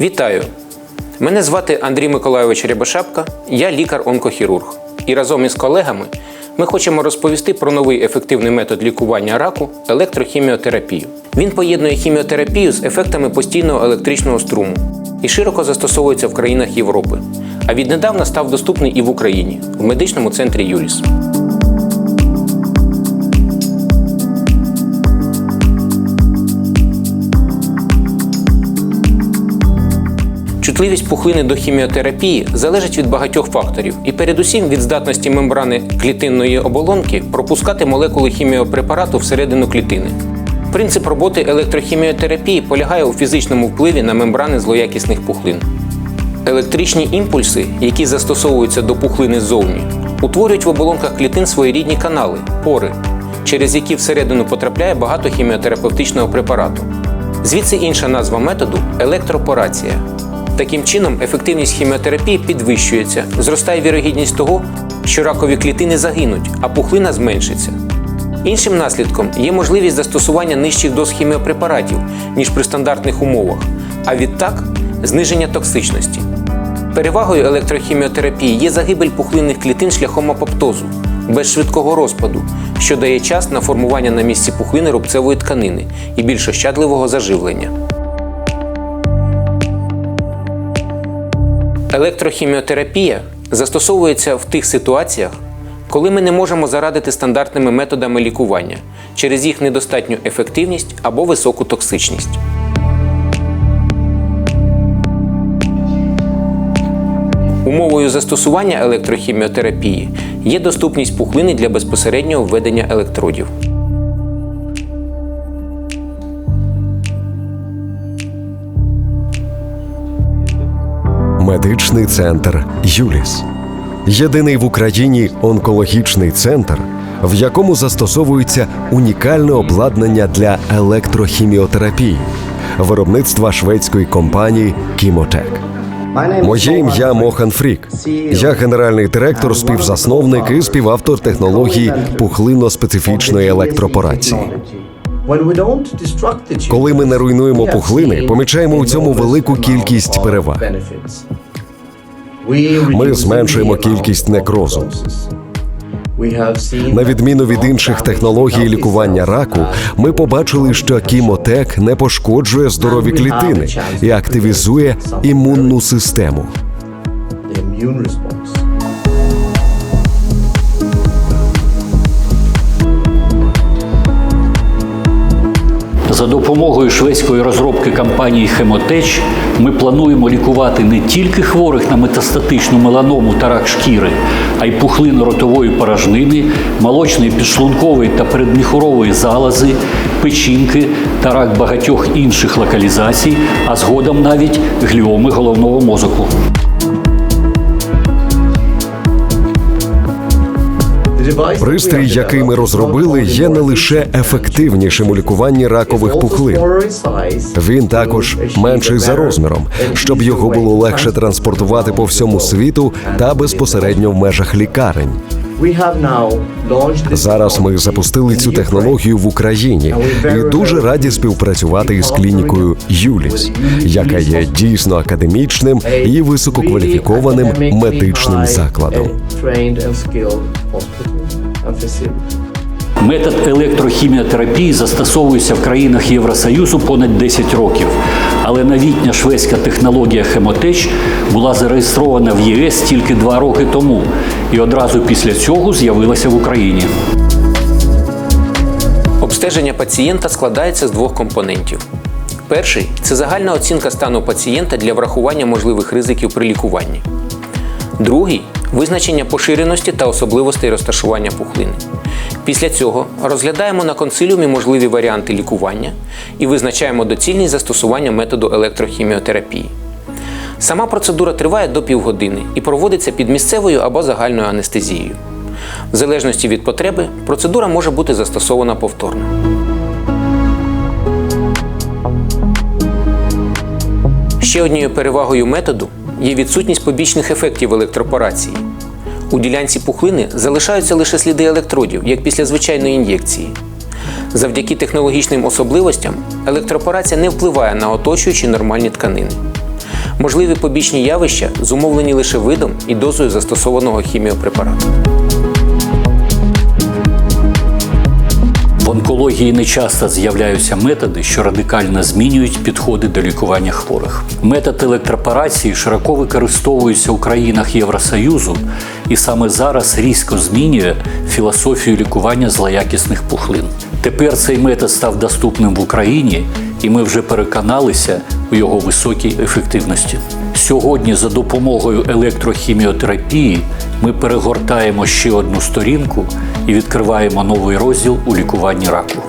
Вітаю! Мене звати Андрій Миколайович Рябошапка, я лікар-онкохірург. І разом із колегами ми хочемо розповісти про новий ефективний метод лікування раку електрохіміотерапію. Він поєднує хіміотерапію з ефектами постійного електричного струму і широко застосовується в країнах Європи. А віднедавна став доступний і в Україні в медичному центрі Юріс. Чутливість пухлини до хіміотерапії залежить від багатьох факторів, і передусім від здатності мембрани клітинної оболонки пропускати молекули хіміопрепарату всередину клітини. Принцип роботи електрохіміотерапії полягає у фізичному впливі на мембрани злоякісних пухлин. Електричні імпульси, які застосовуються до пухлини ззовні, утворюють в оболонках клітин своєрідні канали пори, через які всередину потрапляє багато хіміотерапевтичного препарату. Звідси інша назва методу електропорація. Таким чином, ефективність хіміотерапії підвищується, зростає вірогідність того, що ракові клітини загинуть, а пухлина зменшиться. Іншим наслідком є можливість застосування нижчих доз хіміопрепаратів, ніж при стандартних умовах, а відтак зниження токсичності. Перевагою електрохіміотерапії є загибель пухлинних клітин шляхом апоптозу, без швидкого розпаду, що дає час на формування на місці пухлини рубцевої тканини і більш ощадливого заживлення. Електрохіміотерапія застосовується в тих ситуаціях, коли ми не можемо зарадити стандартними методами лікування через їх недостатню ефективність або високу токсичність. Умовою застосування електрохіміотерапії є доступність пухлини для безпосереднього введення електродів. Медичний центр Юліс. Єдиний в Україні онкологічний центр, в якому застосовується унікальне обладнання для електрохіміотерапії, виробництва шведської компанії Кімотек. Моє ім'я Мохан Фрік. Я генеральний директор, співзасновник і співавтор технології пухлино-специфічної електропорації. Коли ми не руйнуємо пухлини, помічаємо у цьому велику кількість переваг. Ми зменшуємо кількість некрозу. На відміну від інших технологій лікування раку, ми побачили, що кімотек не пошкоджує здорові клітини і активізує імунну систему. За допомогою шведської розробки компанії Хемотеч ми плануємо лікувати не тільки хворих на метастатичну меланому та рак шкіри, а й пухлину ротової порожнини, молочної підшлункової та передміхурової залози, печінки та рак багатьох інших локалізацій, а згодом навіть гліоми головного мозоку. Пристрій, який ми розробили, є не лише ефективнішим у лікуванні ракових пухлин. Він також менший за розміром, щоб його було легше транспортувати по всьому світу та безпосередньо в межах лікарень. Зараз ми запустили цю технологію в Україні. І дуже раді співпрацювати із клінікою Юліс, яка є дійсно академічним і висококваліфікованим медичним закладом. Метод електрохіміотерапії застосовується в країнах Євросоюзу понад 10 років, але новітня шведська технологія Хемотеч була зареєстрована в ЄС тільки два роки тому і одразу після цього з'явилася в Україні. Обстеження пацієнта складається з двох компонентів. Перший це загальна оцінка стану пацієнта для врахування можливих ризиків при лікуванні. Другий визначення поширеності та особливостей розташування пухлини. Після цього розглядаємо на консиліумі можливі варіанти лікування і визначаємо доцільність застосування методу електрохіміотерапії. Сама процедура триває до півгодини і проводиться під місцевою або загальною анестезією. В залежності від потреби процедура може бути застосована повторно. Ще однією перевагою методу є відсутність побічних ефектів електропорації. У ділянці пухлини залишаються лише сліди електродів, як після звичайної ін'єкції. Завдяки технологічним особливостям електропорація не впливає на оточуючі нормальні тканини. Можливі побічні явища зумовлені лише видом і дозою застосованого хіміопрепарату. В онкології не часто з'являються методи, що радикально змінюють підходи до лікування хворих. Метод електропорації широко використовується у країнах Євросоюзу і саме зараз різко змінює філософію лікування злоякісних пухлин. Тепер цей метод став доступним в Україні, і ми вже переконалися у його високій ефективності. Сьогодні за допомогою електрохіміотерапії ми перегортаємо ще одну сторінку і відкриваємо новий розділ у лікуванні раку.